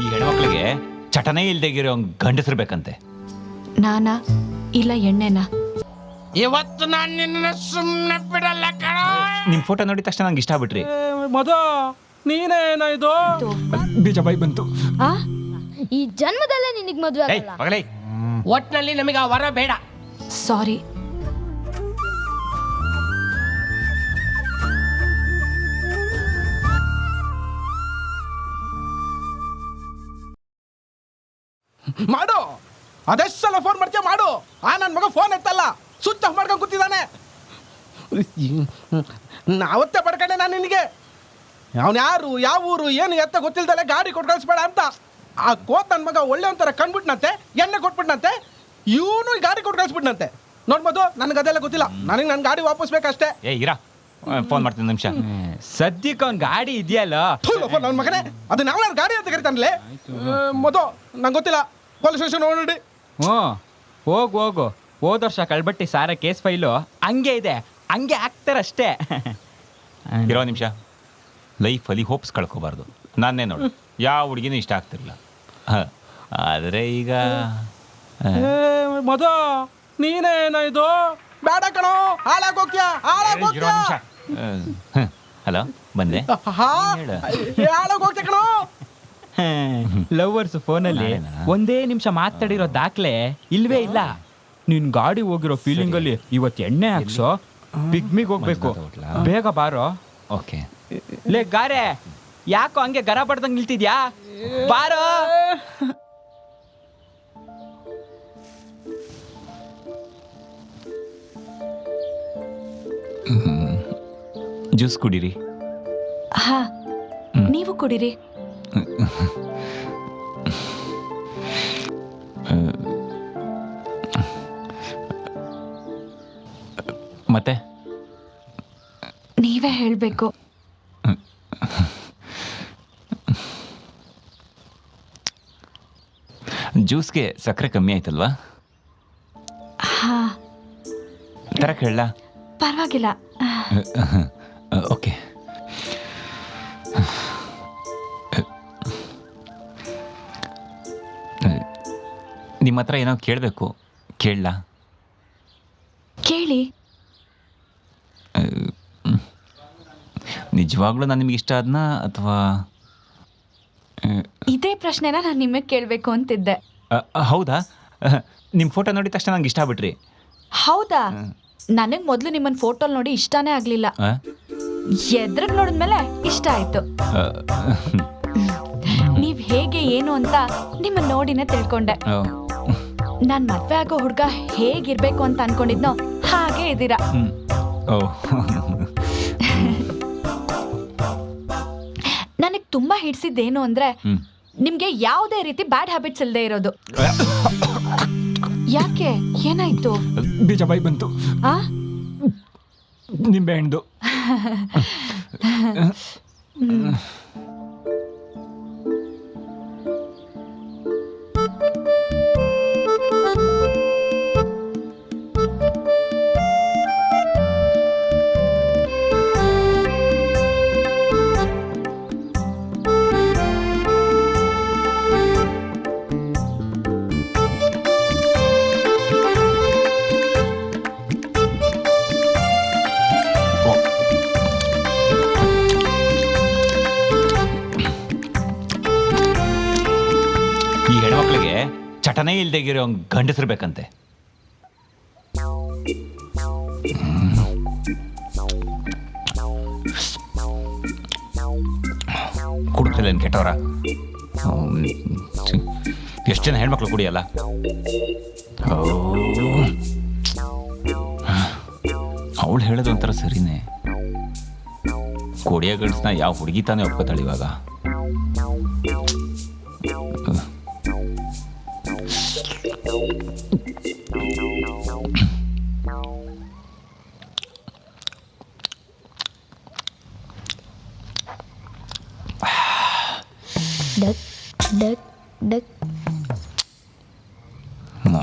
ಈ ಹೆಣ್ಮಕ್ಳಿಗೆ ಚಟನೇ ಇಲ್ದೇಗಿರೋ ಗಂಡಸಿರ್ಬೇಕಂತೆ ನಾನ? ಇಲ್ಲ ಎಣ್ಣೆನಾ? ಇವತ್ತು ನಾನು ನಿನ್ನ ಸುಮ್ಮನೆ ಬಿಡಲ್ಲ ಕಣ. ನಿಮ್ ಫೋಟೋ ನೋಡಿದ ತಕ್ಷಣ ನಂಗೆ ಇಷ್ಟ ಬಿಟ್ರಿ ಮದ ನೀನೇನ ಇದು? ಬೀಜ ಬೈ ಬಂತು. ಆ? ಈ ಜನ್ಮದಲ್ಲೇ ನಿನಗೆ ಮದುವೆ ಏಯ್ ಆಗಲ್ಲ. ಮಗಳೇ ಒಟ್ನಲ್ಲಿ ನಮಗೆ ಆ ವರ ಬೇಡ. ಸಾರಿ. ಅದೆಷ್ಟು ಸಲ ಫೋನ್ ಮಾಡ್ತೀಯ ಮಾಡು. ಆ ನನ್ನ ಮಗ ಫೋನ್ ಎತ್ತಲ್ಲ. ಸ್ವಿಚ್ ಆಫ್ ಮಾಡ್ಕೊಂಡು ಕೂತಿದ್ದಾನೆ. ನಾವತ್ತೆ ಪಡ್ಕೊಂಡೆ ನಾನು ನಿನಗೆ. ಅವನು ಯಾರು ಯಾವ ಊರು ಏನು ಎತ್ತ ಗೊತ್ತಿಲ್ದಲೆ ಗಾಡಿ ಕೊಟ್ಟು ಕಳಿಸ್ಬೇಡ ಅಂತ. ಆ ಕೋತ ನನ್ನ ಮಗ ಒಳ್ಳೆ ಒಂಥರ ಕಂಡ್ಬಿಟ್ನಂತೆ ಎಣ್ಣೆ ಕೊಟ್ಬಿಟ್ನಂತೆ ಇವನು ಗಾಡಿ ಕೊಟ್ಟು ಕಳಿಸ್ಬಿಟ್ನಂತೆ. ನೋಡ್ಬೋದು ನನಗೆ ಅದೆಲ್ಲ ಗೊತ್ತಿಲ್ಲ. ನನಗೆ ನನ್ನ ಗಾಡಿ ವಾಪಸ್ ಬೇಕಷ್ಟೇ. ಏ ಇರಾ. ಫೋನ್ ಮಾಡ್ತೀನಿ ನಿಮಿಷ. ಸದ್ಯಕ್ಕೆ ಅವ್ನ ಗಾಡಿ ಇದೆಯಲ್ಲ? ನನ್ನ ಮಗನೇ. ಅದು ನಾವು ಗಾಡಿ ಅಂತ ಕರಿತಾನಲ್ಲೇ ಮೊದೋ ನಂಗೆ ಗೊತ್ತಿಲ್ಲ. ಪೊಲೀಸ್ ಸ್ಟೇಷನ್ ನೋಡಿ ಹ್ಞೂ. ಹೋಗು ಹೋಗು. ಹೋದ ವರ್ಷ ಕಳ್ಬಟ್ಟಿ ಸಾರ ಕೇಸ್ ಫೈಲು. ಹಂಗೆ ಇದೆ. ಹಂಗೆ ಹಾಕ್ತಾರಷ್ಟೇ. ಇರೋ ನಿಮಿಷ. ಲೈಫಲ್ಲಿ ಹೋಪ್ಸ್ ಕಳ್ಕೊಬಾರ್ದು. ನಾನೇ ನೋಡು. ಯಾವ ಹುಡುಗಿನೂ ಇಷ್ಟ ಆಗ್ತಿರ್ಲಿಲ್ಲ. ಹಾಂ. ಆದ್ರೆ ಈಗ ಮದ ನೀನೇನಾಯ್ದು ನೀನೇನ ಇದು? ಬೇಡ ಕಣೋ. ಹೋಗ್ತೀಯಾ? ಹಾಳಾಗ್ ಹೋಗ್ತೀಯಾ? ಹಲೋ ಬಂದೆ. ಹಾಳಾಗ್ ಹೋಗ್ತೀಯ ಕಣೋ. ಲವರ್ಸ್ ಫೋನಲ್ಲಿ? ಒಂದೇ ನಿಮಿಷ ಮಾತಾಡಿರೋ ದಾಖಲೆ ಇಲ್ವೇ ಇಲ್ಲ. ನಿನ್ ಗಾಡಿ ಹೋಗಿರೋ ಫೀಲಿಂಗ್ ಅಲ್ಲಿ ಇವತ್ತು ಎಣ್ಣೆ ಹಾಕ್ಸೋ ಪಿಗ್ಮಿಗ್ ಹೋಗ್ಬೇಕು. ಬೇಗ ಬಾರೋ. ಓಕೆ. ಲೇ ಗಾರೆ ಯಾಕೋ ಹಂಗೆ ಗರ ಬಡ್ದಂಗ್ ನಿಲ್ತಿದ್ಯಾ? ಬಾರೋ. ಜ್ಯೂಸ್ ಕುಡಿರಿ. ಹಾ. ನೀವು ಕುಡಿರಿ. ಮತ್ತೆ? ನೀವೇ ಹೇಳಬೇಕು. ಜ್ಯೂಸ್ಗೆ ಸಕ್ಕರೆ ಕಮ್ಮಿ ಆಯ್ತಲ್ವಾ? ಹಾ. ತರಕ್ಕೆ ಹೇಳ. ಪರವಾಗಿಲ್ಲ. ಓಕೆ. ನಿಮ್ಮ ಹತ್ರ ಏನೋ ಕೇಳಬೇಕು. ಕೇಳಲಾ? ಕೇಳಿ. ನಿಜವಾಗ್ಲೂ ನಾನು ನಿಮ್ಗೆ ಇಷ್ಟ ಆದ್ನಾ ಅಥವಾ ಇದೇ ಪ್ರಶ್ನೆನ ನಾನು ನಿಮಗೆ ಕೇಳಬೇಕು ಅಂತಿದ್ದೆ. ಹೌದಾ? ನಿಮ್ಮ ಫೋಟೋ ನೋಡಿದ ತಕ್ಷಣ ನಂಗೆ ಇಷ್ಟ ಆಗ್ಬಿಟ್ರಿ. ಹೌದಾ? ನನಗೆ ಮೊದಲು ನಿಮ್ಮನ್ನ ಫೋಟೋಲ್ ನೋಡಿ ಇಷ್ಟನೇ ಆಗಲಿಲ್ಲ? ಎದ್ರಗ್ ನೋಡಿದ್ಮೇಲೆ ಇಷ್ಟ ಆಯ್ತು. ನೀವು ಹೇಗೆ ಏನು ಅಂತ ನಿಮ್ಮನ್ನ ನೋಡಿನೇ ತಿಳ್ಕೊಂಡೆ. ನಾನ್ ಮದ್ವೆ ಆಗೋ ಹುಡ್ಗ ಹೇಗಿರ್ಬೇಕು ಅಂತ ಅನ್ಕೊಂಡಿದ್ನೋ ಹಾಗೆ ಇದ್ದೀರಾ. ಹ್ಮ್. ಓ. ನನಗ್ ತುಂಬಾ ಹಿಡ್ಸಿದ್ದೇನು ಅಂದ್ರೆ ಹ್ಮ್. ನಿಮ್ಗೆ ಯಾವುದೇ ರೀತಿ ಬ್ಯಾಡ್ ಹ್ಯಾಬಿಟ್ಸ್ ಇಲ್ಲದೆ ಇರೋದು. ಯಾಕೆ? ಏನಾಯ್ತು? ಬೀಜ ಬೈ ಬಂತು. ಆ? ನಿಂಬೆ ಹಣ್ಣು. ಚಟನೇ ಇಲ್ದೇಗಿರೋ ಗಂಡಸಿರ್ಬೇಕಂತೆ ಕುಡುಕ್ತಿಲ್ಲ ಏನು ಕೆಟ್ಟವ್ರ. ಎಷ್ಟು ಜನ ಹೆಣ್ಮಕ್ಳು ಕುಡಿಯಲ್ಲ? ಅವಳು ಹೇಳೋದು ಒಂಥರ ಸರಿನೇ. ಕೊಡಿಯ ಗಂಡಸ್ನ ಯಾವ ಹುಡುಗಿ ತಾನೇ ಒಪ್ಕೋತಾಳೆ ಇವಾಗ?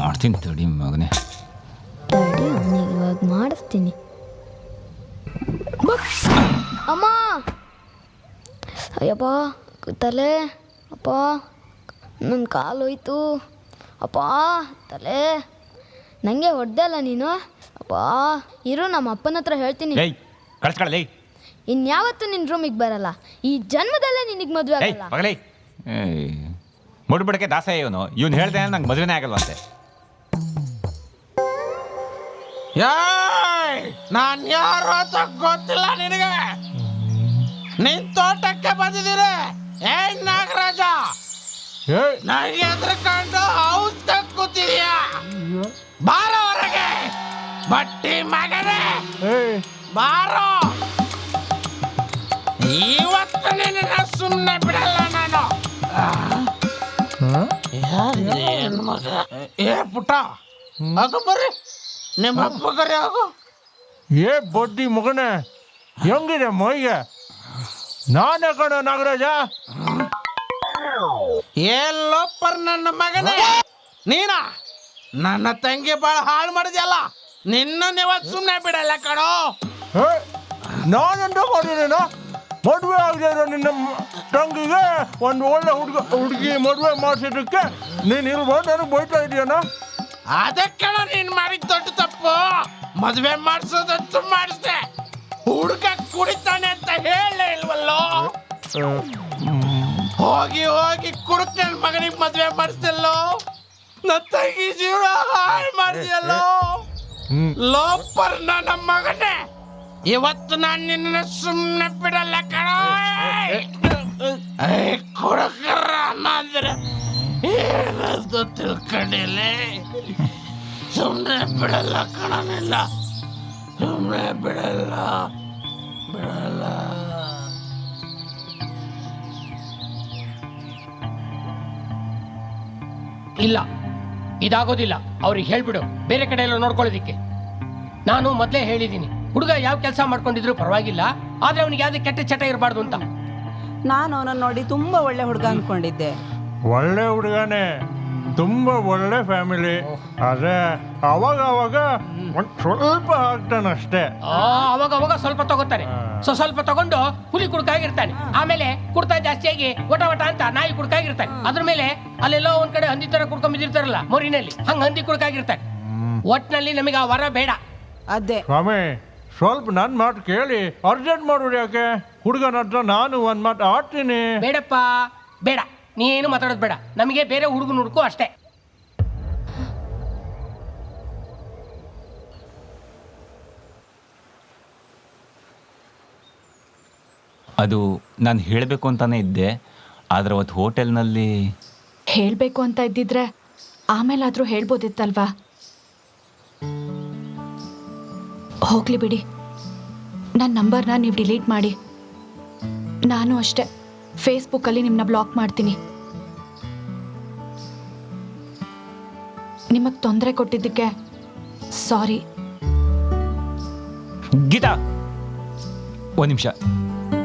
ಮಾಡ್ತೀನಿ ತಡಿ ಮಗನೇ. ತಡಿ ಅವನಿಗೆ ಇವಾಗ ಮಾಡಿಸ್ತೀನಿ. ಅಮ್ಮ. ಅಯ್ಯಪ್ಪ ತಲೆ. ಅಪ್ಪ ನನ್ನ ಕಾಲು ಹೋಯ್ತು. ಅಪ್ಪ ತಲೆ. ನನಗೆ ಹೊಡೆದಲ್ಲ ನೀನು? ಅಪ್ಪ ಇರು ನಮ್ಮ ಅಪ್ಪನ ಹತ್ರ ಹೇಳ್ತೀನಿ. ಏಯ್ ಕಳ್ಸ್ಕೊಳ್ಳ ಇನ್ಯಾವತ್ತೂ ನಿನ್ನ ರೂಮಿಗೆ ಬರಲ್ಲ. ಈ ಜನ್ಮದಲ್ಲೇ ನಿನಗೆ ಮದುವೆ ಏಯ್ ಆಗಲ್ಲ. ಏಯ್ ಮುಡ್ಬಿಡಕ್ಕೆ ದಾಸ ಇವನು. ಇವ್ನು ಹೇಳ್ದೆ ನಂಗೆ ಮದುವೆನೇ ಆಗಲ್ವಂತೆ ಯಾಯ್ ನಾನ್ ಯಾರು ಅಂತ ಗೊತ್ತಿಲ್ಲ ನಿನಗೆ. ನಿನ್ ತೋಟಕ್ಕೆ ಬಂದಿದ್ದೀರಿ. ಏ ನಾಗರಾಜ. ನನಗೆ ಎದ್ರಕೊಂಡು ಔಷಧ ಕೂತಿದ್ಯಾ ಬಾರೋ ಹೊರಗೆ. ಬಟ್ಟಿ ಮಗನೇ. ಬಾರೋ. ಇವತ್ತು ನಿನ್ನ ಸುಮ್ಮನೆ ಬಿಡಲ್ಲ ನಾನು. ಏನ್ ಮಗ? ಏ ಪುಟ್ಟ. ಅದು ಬರ್ರಿ. ನಿಮ್ಮ ಅಪ್ಪ ಕರೆ ಆಗು ಏ ಬಡ್ಡಿ ಮಗನೇ. ಹೆಂಗಿದೆ ಮೈಗೆ? ನಾನೇ ಕಣ ನಾಗರಾಜ. ಎಲ್ಲೋಪ್ಪರ್ ನನ್ನ ಮಗನೇ. ನೀನ? ನನ್ನ ತಂಗಿ ಬಾಳ ಹಾಳು ಮಾಡಿದ್ಯಲ್ಲ ನಿನ್ನ ಇವತ್ತು ಸುಮ್ಮನೆ ಬಿಡಲ್ಲ ಕಣೋ. ನಾನೆಂತ ಮಾಡಿನೇನ ಮದುವೆ ಆಗದೆ ಇರೋ ನಿನ್ನ ತಂಗಿಗೆ ಒಂದು ಒಳ್ಳೆ ಹುಡುಗ ಹುಡುಗಿ ಮದುವೆ ಮಾಡಿಸಿದ್ದಕ್ಕೆ ನೀನು ಇಲ್ಬೋದು ನನಗೆ ಬೈತಾ ಇದೆಯಣ್ಣ? ಅದಕ್ಕೆ ನೀನ್ ಮಾಡಿದ ದೊಡ್ಡ ತಪ್ಪು. ಮದುವೆ ಮಾಡಿಸೋದಂತೂ ಮಾಡಿಸ್ದೆ. ಹುಡುಗ ಕುಡಿತಾನೆ ಅಂತ ಹೇಳೇ ಇಲ್ವಲ್ಲೋ? ಹೋಗಿ ಹೋಗಿ ಕುಡುಕ್ ಮಗನಿಗೆ ಮದ್ವೆ ಮಾಡಿಸ್ತಲ್ಲೋ ನನ್ನ ತಂಗಿ ಜೀವನ ಹಾಳು ಮಾಡಿದ್ಯಲ್ಲೋ ಲೋಪರ್ ನನ್ನ ಮಗನೇ. ಇವತ್ತು ನಾನು ನಿನ್ನ ಸುಮ್ಮನೆ ಬಿಡಲ್ಲ ಕಣ. ಕುಡಕರ ಅಂದ್ರೆ ಏನಂತ ತಿಳ್ಕೊಂಡಿಲ್ಲ ಸುಮ್ಮನೆ ಬಿಡಲ್ಲ ಕಣನಿಲ್ಲ ಸುಮ್ಮನೆ ಬಿಡಲ್ಲ. ಬಿಡಲ್ಲ. ಇಲ್ಲ. ಇದಾಗೋದಿಲ್ಲ. ಅವ್ರಿಗೆ ಹೇಳ್ಬಿಡು. ಬೇರೆ ಕಡೆ ಎಲ್ಲ ನೋಡ್ಕೊಳ್ಳೋದಿಕ್ಕೆ. ನಾನು ಮೊದಲೇ ಹೇಳಿದ್ದೀನಿ ಹುಡುಗ ಯಾವ ಕೆಲಸ ಮಾಡ್ಕೊಂಡಿದ್ರು ಪರವಾಗಿಲ್ಲ. ಆದ್ರೆ ಅವನಿಗೆ ಯಾವುದೇ ಕೆಟ್ಟ ಚಟ ಇರಬಾರ್ದು ಅಂತ. ನಾನು ಅವನನ್ನು ನೋಡಿ ತುಂಬಾ ಒಳ್ಳೆ ಹುಡುಗ ಅನ್ಕೊಂಡಿದ್ದೆ. ಒಳ್ಳೆ ಹುಡುಗನೇ. ತುಂಬ ಒಳ್ಳೆ ಫ್ಯಾಮಿಲಿ ಆದ್ರೆ ಅವಾಗ ಅವಾಗ ಒಂದ್ ಸ್ವಲ್ಪ ಆಗ್ತಾನಷ್ಟೇ. ಆ, ಅವಾಗ ಅವಾಗ ಸ್ವಲ್ಪ ತಗೋತಾರೆ. ಸೊ ಸ್ವಲ್ಪ ತಗೊಂಡು ಹುಲಿ ಕುಡ್ಕಾಗಿರ್ತಾನೆ. ಆಮೇಲೆ ಕುಡ್ತಾ ಜಾಸ್ತಿಯಾಗಿ ಒಟ ಒಟ ಅಂತ ನಾಯಿ ಕುಡ್ಕಾಗಿರ್ತಾನೆ. ಅದ್ರ ಮೇಲೆ ಅಲ್ಲೆಲ್ಲೋ ಒಂದ್ ಕಡೆ ಹಂದಿ ತರ ಕುಡ್ಕೊಂಡ್ ಬಿದ್ದಿರ್ತಾರಲ್ಲ ಮೊರಿನಲ್ಲಿ. ಹಂಗ ಹಂದಿ ಕುಡ್ಕಾಗಿರ್ತಾನೆ. ಒಟ್ನಲ್ಲಿ ನಮಗೆ ಆ ವರ ಬೇಡ. ಅದೇ. ಸ್ವಾಮಿ ಸ್ವಲ್ಪ ನನ್ನ ಮಾತು ಕೇಳಿ. ಅರ್ಜೆಂಟ್ ಮಾಡ್ಬಿಡಿ ಯಾಕೆ? ಹುಡುಗನ ಹತ್ರ ನಾನು ಒಂದು ಮಾತು ಆಡ್ತೀನಿ ಬೇಡಪ್ಪ. ಬೇಡ. ನೀನು ಮಾತಾಡೋದು ಬೇಡ. ನಮಗೆ ಬೇರೆ ಹುಡುಗನ ಹುಡುಕು ಅಷ್ಟೇ. ಅದು ನಾನು ಹೇಳಬೇಕು ಅಂತಾನೆ ಇದ್ದೆ. ಆದ್ರೆ ಅವತ್ತು ಹೋಟೆಲ್ನಲ್ಲಿ ಹೇಳಬೇಕು ಅಂತ ಇದ್ದಿದ್ರೆ ಆಮೇಲಾದರೂ ಹೇಳ್ಬೋದಿತ್ತಲ್ವಾ? ಹೋಗ್ಲಿ ಬಿಡಿ. ನನ್ನ ನಂಬರ್ನ ನೀವು ಡಿಲೀಟ್ ಮಾಡಿ. ನಾನು ಅಷ್ಟೇ. ಫೇಸ್ಬುಕ್ಕಲ್ಲಿ ನಿಮ್ಮನ್ನ ಬ್ಲಾಕ್ ಮಾಡ್ತೀನಿ. ನಿಮಗೆ ತೊಂದರೆ ಕೊಟ್ಟಿದ್ದಕ್ಕೆ ಸಾರಿ. ಗೀತಾ, ಒಂದು ನಿಮಿಷ.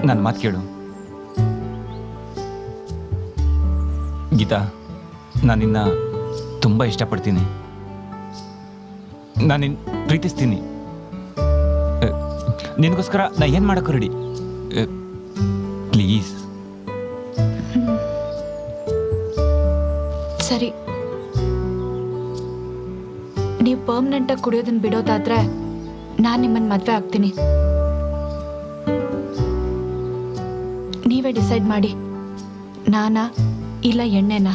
ನನ್ನ ಮಾತು ಕೇಳು. ಗೀತಾ, ನಾನು ನಿನ್ನ ತುಂಬ ಇಷ್ಟಪಡ್ತೀನಿ. ನಾನು ನಿನ್ನ ಪ್ರೀತಿಸ್ತೀನಿ. ನಿನಗೋಸ್ಕರ ನಾ ಏನು ಮಾಡೋಕ್ಕೂ ರೆಡಿ ಪ್ಲೀಸ್. ಸರಿ. ನೀವು ಪರ್ಮನೆಂಟಾಗಿ ಕುಡಿಯೋದನ್ನ ಬಿಡೋದಾದ್ರೆ ನಾನು ನಿಮ್ಮನ್ನು ಮದುವೆ ಆಗ್ತೀನಿ. ನೀವೇ ಡಿಸೈಡ್ ಮಾಡಿ, ನಾನಾ ಇಲ್ಲ ಎಣ್ಣೆನಾ?